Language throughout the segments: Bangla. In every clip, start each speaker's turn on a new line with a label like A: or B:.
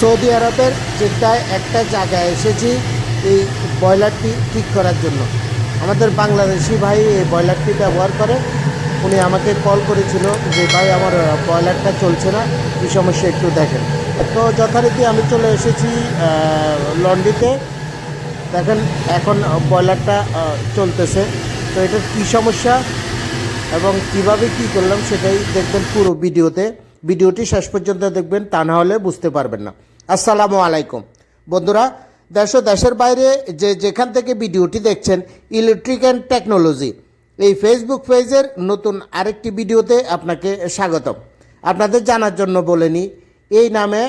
A: সৌদি আরবের জেদ্দায় একটা জায়গায় এসেছি এই ব্রয়লারটি ঠিক করার জন্য। আমাদের বাংলাদেশি ভাই এই ব্রয়লারটি ব্যবহার করে। উনি আমাকে কল করেছিল যে ভাই আমার ব্রয়লারটা চলছে না কী সমস্যা একটু দেখেন। তো যথারীতি আমি চলে এসেছি আহ, লন্ড্রিতে। দেখেন এখন ব্রয়লারটা চলতেছে। তো এটার কী সমস্যা এবং কীভাবে কি করলাম সেটাই দেখবেন পুরো ভিডিওতে। ভিডিওটি শেষ পর্যন্ত দেখবেন, তা না হলে বুঝতে পারবেন না। আসসালামু আলাইকুম। বন্ধুরা, দেশ ও দেশের বাইরে যে যেখান থেকে ভিডিওটি দেখছেন, ইলেকট্রিক অ্যান্ড টেকনোলজি, এই ফেসবুক পেজের নতুন আরেকটি ভিডিওতে আপনাকে স্বাগতম। আপনাদের জানার জন্য বলে নিই, এই নামে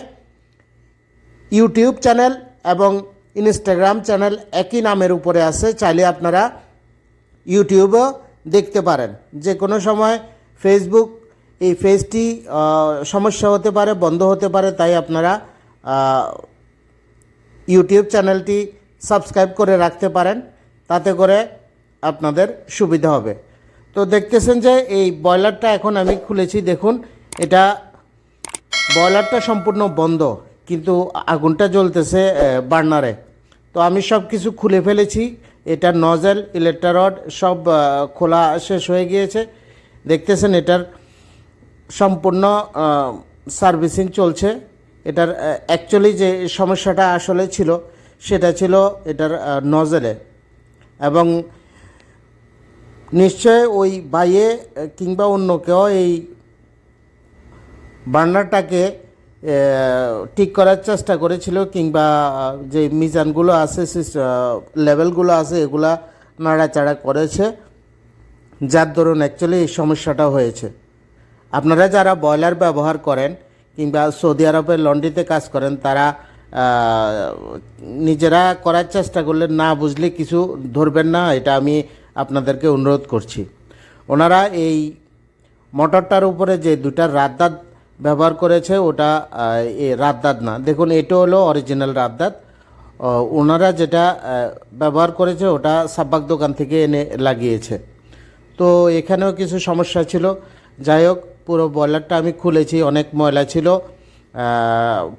A: ইউটিউব চ্যানেল এবং ইনস্টাগ্রাম চ্যানেল একই নামের উপরে আছে, চাইলে আপনারা ইউটিউবেও দেখতে পারেন। যে কোনো সময় ফেসবুক এই আহ, সমস্যা হতে পারে বন্ধ হতে পারে তাই আপনারা ইউটিউব চ্যানেলটি সাবস্ক্রাইব করে রাখতে পারেন তাতে করে আপনাদের সুবিধা হবে। তো দেখতেছেন যে এই ব্রয়লারটা এখন আমি খুলেছি দেখুন এটা ব্রয়লারটা সম্পূর্ণ বন্ধ কিন্তু আগুনটা জ্বলতেছে বার্নারে। তো আমি সব কিছু খুলে ফেলেছি এটার নজেল ইলেকট্রারড সব খোলা শেষ হয়ে গিয়েছে। দেখতেছেন এটার সম্পূর্ণ সার্ভিসিং চলছে। এটার অ্যাকচুয়ালি যে সমস্যাটা আসলে ছিল, সেটা ছিল এটার নজেলে এবং নিশ্চয় ওই বাইয়ে কিংবা অন্য কেউ এই বার্নারটাকে ঠিক করার চেষ্টা করেছিল, কিংবা যে মিজানগুলো আছে লেভেলগুলো আছে, এগুলা নাড়াচাড়া করেছে। যার দরুন অ্যাকচুয়ালি এই সমস্যাটা হয়েছে। আপনারা যারা বয়লার ব্যবহার করেন কিংবা সৌদি আরবের লন্ড্রিতে কাজ করেন, তারা নিজেরা করার চেষ্টা করলে না বুঝলে কিছু ধরবেন না, এটা আমি আপনাদেরকে অনুরোধ করছি। ওনারা এই মোটরটার উপরে যে দুটা রাতদাত ব্যবহার করেছে, ওটা এ না। দেখুন, এটা হলো অরিজিনাল রাতদাত ওনারা যেটা ব্যবহার করেছে, ওটা সাব্বাক দোকান থেকে এনে লাগিয়েছে। তো এখানেও কিছু সমস্যা ছিল। যাই হোক পুরো বয়লারটা আমি খুলেছি, অনেক ময়লা ছিল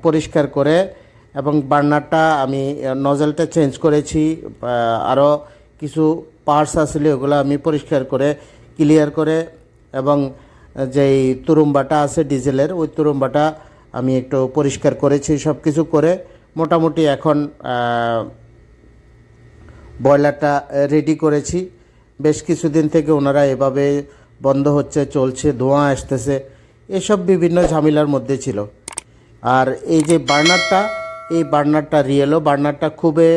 A: পরিষ্কার করে, এবং বার্নারটা আমি নজলটা চেঞ্জ করেছি আরও কিছু পার্টস আসলে ওগুলো আমি পরিষ্কার করে ক্লিয়ার করে, এবং যেই তুরুম্বাটা আছে ডিজেলের ওই তুরুম্বাটা আমি একটু পরিষ্কার করেছি সব কিছু করে, মোটামুটি এখন বয়লারটা রেডি করেছি। বেশ কিছুদিন থেকে ওনারা এভাবে বন্ধ হচ্ছে, চলছে, ধোঁয়া আসতেছে, এসব বিভিন্ন ঝামেলার মধ্যে ছিল। আর এই যে বার্নারটা, এই বার্নারটা রিয়েলও বার্নারটা খুবই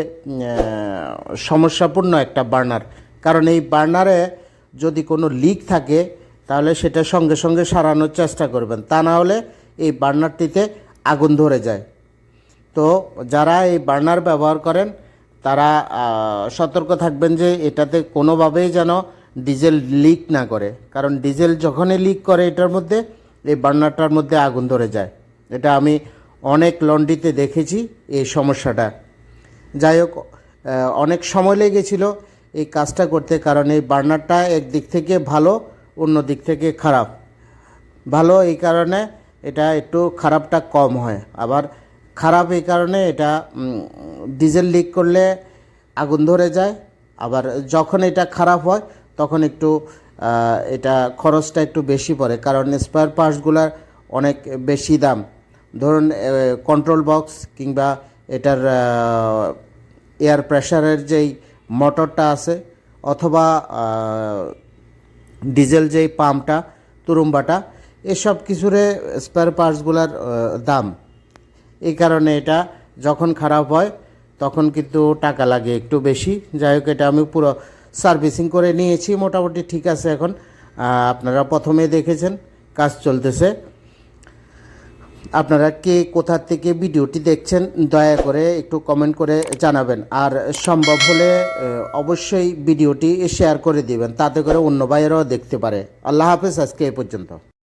A: সমস্যাপূর্ণ একটা বার্নার। কারণ এই বার্নারে যদি কোনো লিক থাকে, তাহলে সেটা সঙ্গে সঙ্গে সারানোর চেষ্টা করবেন। তা না হলে এই বার্নারটিতে আগুন ধরে যায়। তো যারা এই বার্নার ব্যবহার করেন, তারা সতর্ক থাকবেন যে এটাতে কোনোভাবেই যেন ডিজেল লিক না করে। কারণ ডিজেল যখনই লিক করে, এটার মধ্যে, এই বার্নারটার মধ্যে আগুন ধরে যায়। এটা আমি অনেক লন্ড্রিতে দেখেছি এই সমস্যাটা। যাই হোক অনেক সময় লেগেছিল এই কাজটা করতে, কারণ এই বার্নারটা একদিক থেকে ভালো, অন্য দিক থেকে খারাপ। ভালো এই কারণে এটা একটু খারাপটা কম হয়। আবার খারাপ এই কারণে এটা ডিজেল লিক করলে আগুন ধরে যায়। আবার যখন এটা খারাপ হয় তখন একটু এটা খরচটা একটু বেশি পড়ে, কারণ স্পেয়ার পার্টসগুলোর অনেক বেশি দাম। ধরুন কন্ট্রোল বক্স কিংবা এটার এয়ার প্রেশারের যেই মোটরটা আছে, অথবা ডিজেল যেই পাম্পটা তুরুম্বাটা, এসব কিছুরে স্পেয়ার পার্টসগুলোর দাম। এই কারণে এটা যখন খারাপ হয়, তখন কিন্তু টাকা লাগে একটু বেশি। যাই হোক, এটা আমি পুরো সার্ভিসিং করে নিয়েছি, মোটামুটি ঠিক আছে এখন। আপনারা প্রথমে দেখেছেন, কাজ চলতেছে। আপনারা কে কোথা থেকে ভিডিওটি দেখছেন, দয়া করে একটু কমেন্ট করে জানাবেন। আর সম্ভব হলে অবশ্যই ভিডিওটি শেয়ার করে দিবেন, তাতে করে অন্য ভাইয়েরাও দেখতে পারে। আল্লাহ হাফেজ, আজকে এ পর্যন্ত।